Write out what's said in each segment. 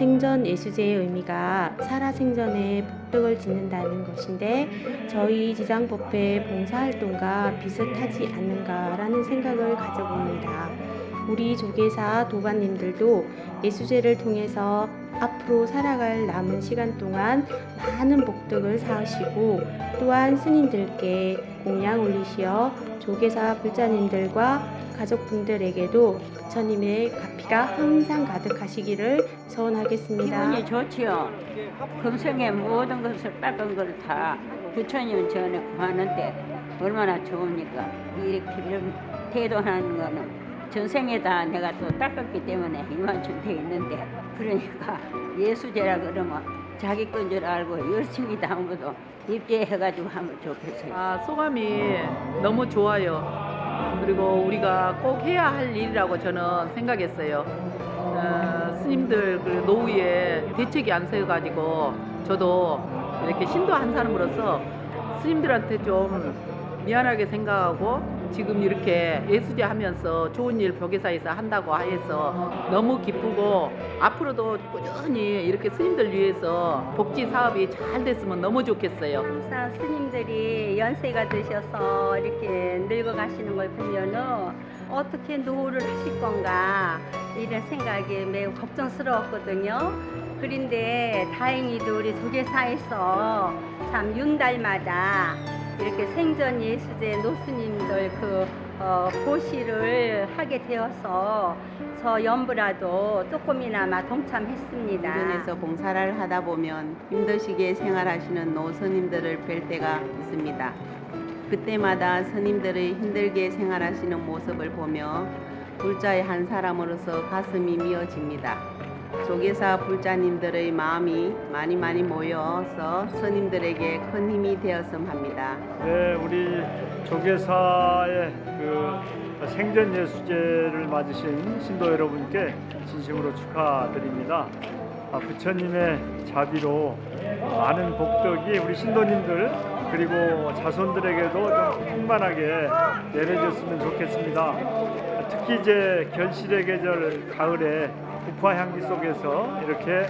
생전 예수제의 의미가 살아생전에 복덕을 짓는다는 것인데 저희 지장법회 봉사활동과 비슷하지 않는가라는 생각을 가져봅니다. 우리 조계사 도반님들도 예수제를 통해서 앞으로 살아갈 남은 시간 동안 많은 복덕을 쌓으시고 또한 스님들께 공양 올리시어 조계사 불자님들과 가족분들에게도 부처님의 가피가 항상 가득하시기를 소원하겠습니다. 기분이 좋지요. 금생의 모든 것을 닦은 걸다 부처님 전에 구하는데 얼마나 좋습니까? 이렇게 이런 태도하는 거는 전생에 다 내가 또 닦았기 때문에 이만큼 돼 있는데 그러니까 예수제라 그러면 자기 건 줄 알고 열심히 것도 입제해가지고 하면 좋겠어요. 아, 소감이 너무 좋아요. 그리고 우리가 꼭 해야 할 일이라고 저는 생각했어요. 어, 스님들 그 노후에 대책이 안 세워가지고 저도 이렇게 신도 한 사람으로서 스님들한테 좀 미안하게 생각하고 지금 이렇게 예수제 하면서 좋은 일 벽에사에서 한다고 해서 너무 기쁘고 앞으로도 꾸준히 이렇게 스님들 위해서 복지 사업이 잘 됐으면 너무 좋겠어요. 항상 스님들이 연세가 드셔서 이렇게 늙어가시는 걸 보면은 어떻게 노후를 하실 건가 이런 생각이 매우 걱정스러웠거든요. 그런데 다행히도 우리 조계사에서 참 윤달마다 이렇게 생전 예수제 노스님들 그 어, 보시를 하게 되어서 저 연부라도 조금이나마 동참했습니다. 주변에서 봉사를 하다 보면 힘드시게 생활하시는 노스님들을 뵐 때가 있습니다. 그때마다 스님들의 힘들게 생활하시는 모습을 보며 불자의 한 사람으로서 가슴이 미어집니다. 조계사 불자님들의 마음이 많이 많이 모여서 스님들에게 큰 힘이 되었음 합니다. 네, 우리 조계사의 그 생전 예수제를 맞으신 신도 여러분께 진심으로 축하드립니다. 아, 부처님의 자비로 많은 복덕이 우리 신도님들 그리고 자손들에게도 좀 충만하게 내려졌으면 좋겠습니다. 특히 이제 결실의 계절 가을에 부파 향기 속에서 이렇게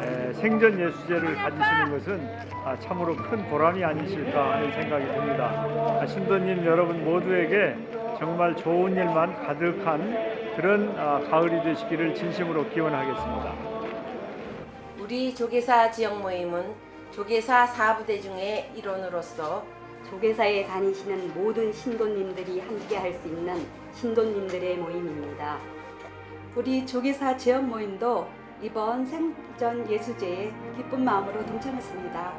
에, 생전 예수제를 가지시는 것은 아, 참으로 큰 보람이 아니실까 하는 생각이 듭니다. 아, 신도님 여러분 모두에게 정말 좋은 일만 가득한 그런 아, 가을이 되시기를 진심으로 기원하겠습니다. 우리 조계사 지역 모임은 조계사 사부대 중의 일원으로서 조계사에 다니시는 모든 신도님들이 함께 할 수 있는 신도님들의 모임입니다. 우리 조계사 지역 모임도 이번 생전 예수제에 기쁜 마음으로 동참했습니다.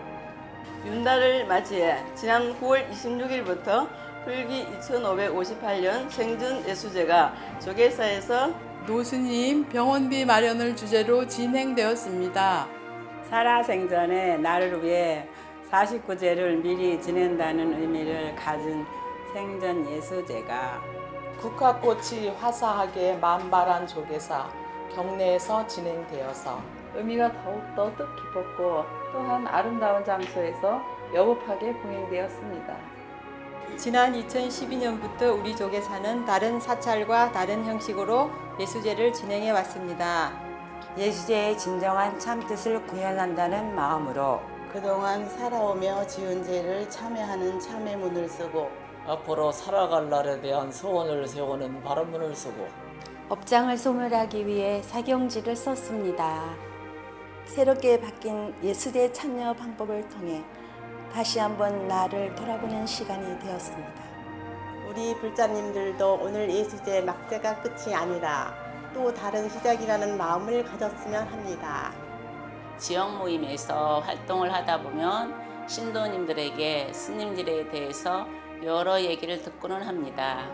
윤달을 맞이해 지난 9월 26일부터 불기 2558년 생전 예수제가 조계사에서 노스님 병원비 마련을 주제로 진행되었습니다. 살아생전에 나를 위해 49제를 미리 지낸다는 의미를 가진 생전 예수제가 국화꽃이 화사하게 만발한 조계사 경내에서 진행되어서 의미가 더욱더 뜻깊었고 또한 아름다운 장소에서 여급하게 봉행되었습니다. 지난 2012년부터 우리 조계사는 다른 사찰과 다른 형식으로 예수제를 진행해 왔습니다. 예수제의 진정한 참뜻을 구현한다는 마음으로 그동안 살아오며 지은 죄를 참회하는 참회문을 쓰고 앞으로 살아갈 날에 대한 소원을 세우는 바람문을 쓰고 업장을 소멸하기 위해 사경지를 썼습니다. 새롭게 바뀐 예수제 참여 방법을 통해 다시 한번 나를 돌아보는 시간이 되었습니다. 우리 불자님들도 오늘 예수제 막대가 끝이 아니라 또 다른 시작이라는 마음을 가졌으면 합니다. 지역 모임에서 활동을 하다 보면 신도님들에게 스님들에 대해서 여러 얘기를 듣고는 합니다.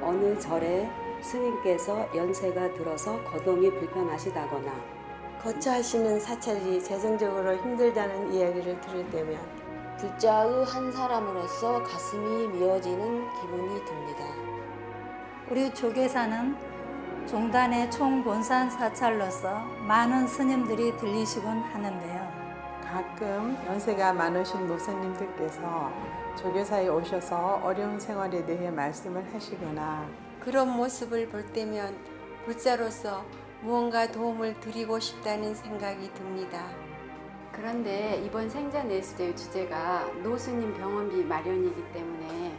어느 절에 스님께서 연세가 들어서 거동이 불편하시다거나 거처하시는 사찰이 재정적으로 힘들다는 이야기를 들을 때면 불자의 한 사람으로서 가슴이 미어지는 기분이 듭니다. 우리 조계사는 종단의 총본산 사찰로서 많은 스님들이 들리시곤 하는데요. 가끔 연세가 많으신 노선님들께서 조교사에 오셔서 어려운 생활에 대해 말씀을 하시거나 그런 모습을 볼 때면 불자로서 무언가 도움을 드리고 싶다는 생각이 듭니다. 그런데 이번 생전 예수제의 주제가 노스님 병원비 마련이기 때문에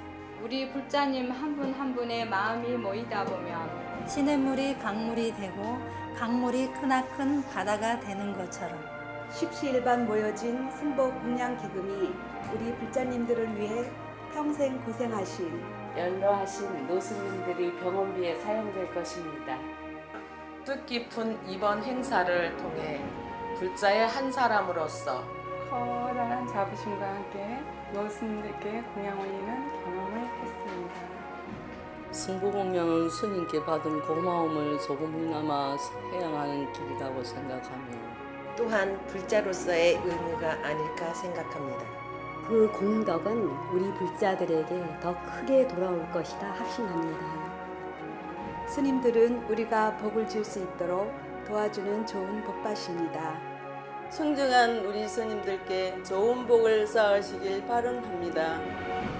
우리 불자님 한 분 한 분의 마음이 모이다 보면 시냇물이 강물이 되고 강물이 크나큰 바다가 되는 것처럼 십시일반 모여진 승복 공양 기금이 우리 불자님들을 위해 평생 고생하신 연로하신 노스님들이 병원비에 사용될 것입니다. 뜻깊은 이번 행사를 통해 불자의 한 사람으로서 커다란 자부심과 함께 노스님들께 공양 올리는 경험을 했습니다. 승부공양은 스님께 받은 고마움을 조금이나마 해양하는 길이라고 생각하며 또한 불자로서의 의무가 아닐까 생각합니다. 그 공덕은 우리 불자들에게 더 크게 돌아올 것이라 확신합니다. 스님들은 우리가 복을 줄수 있도록 도와주는 좋은 복밭입니다. 청정한 우리 스님들께 좋은 복을 쌓으시길 바람합니다.